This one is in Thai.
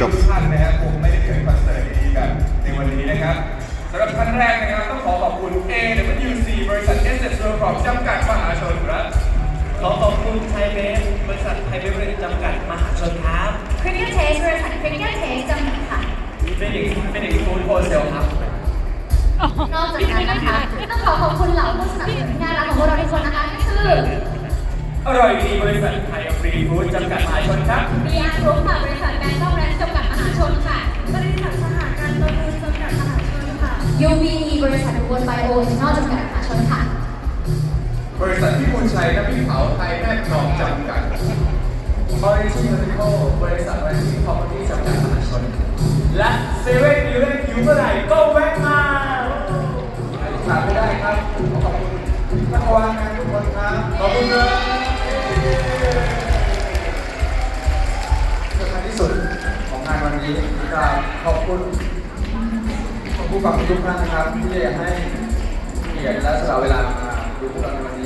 จบทุกท่านนะครับคงไม่ได้เกิดคอนเสิร์ตดีๆแบบในวันนี้นะครับสำหรับท่านแรกนะครับต้องขอขอบคุณ AWC บริษัท s s w o r l d จำกัดมหาชนครับขอขอบคุณไทยเบฟบริษัทไทยเบฟบริษัทจำกัดมหาชนครับคริสเทสบริษัทคริสเทสจำกัดค่ะเฟนิกซ์เฟนิกซ์ฟู้ดโฮเซลครับ นอกจากนั้นนะคะต้องขอขอบคุณเหล่าผู้สนับสนุนที่น่ารักของพวกเราทุกคนนะคะก็คืออร่อยดีบริษัทไทยฟรีฟู้ดจำกัดมหาชนครับ BR Group ค่ะบริษัทแบงก์ก็แบร นค่ะ UVE บริษัทอุบลไบโอเอทานอลจำกัดมหาชนค่ะ บริษัทพิบูลชัยน้ำพริกเผาไทยแม่กรองจำกัดออริจิน m ล d ิ c บริษัทไรซิ่งพ r o p e r t y จำกัดมหาชน และเซเว่นอีเลฟอยู่เมื่อไหร่ก็แวะมาขาดไม่ได้ครับ ขอบคุณนักวางงานทุกคนครับ ขอบคุณครับสำคัญที่สุดของงานวันนี้กราบขอบคุณ ผู้ฟังทุกท่านนะครับที่ได้ให้เกียรติและสละเวลามาดูพวกเราในวันนี้